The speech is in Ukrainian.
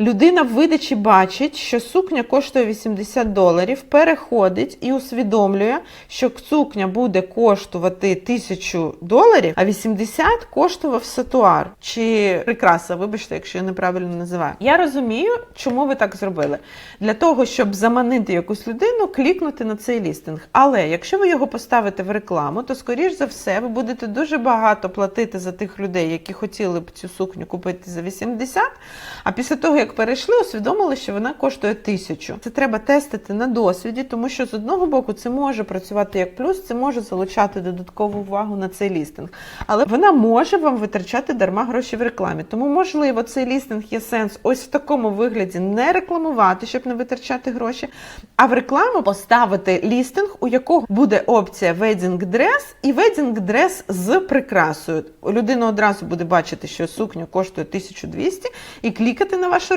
Людина в видачі бачить, що сукня коштує 80 доларів, переходить і усвідомлює, що сукня буде коштувати 1000 доларів, а 80 коштував сатуар чи прикраса. Вибачте, якщо я неправильно називаю. Я розумію, чому ви так зробили. Для того, щоб заманити якусь людину, клікнути на цей лістинг. Але якщо ви його поставите в рекламу, то скоріш за все ви будете дуже багато платити за тих людей, які хотіли б цю сукню купити за 80, а після того, як перейшли, усвідомили, що вона коштує тисячу. Це треба тестити на досвіді, тому що з одного боку це може працювати як плюс, це може залучати додаткову увагу на цей лістинг. Але вона може вам витрачати дарма гроші в рекламі. Тому, можливо, цей лістинг є сенс ось в такому вигляді не рекламувати, щоб не витрачати гроші, а в рекламу поставити лістинг, у якого буде опція ведінг дрес і ведінг дрес з прикрасою. Людина одразу буде бачити, що сукня коштує 1200 і клікати на ваш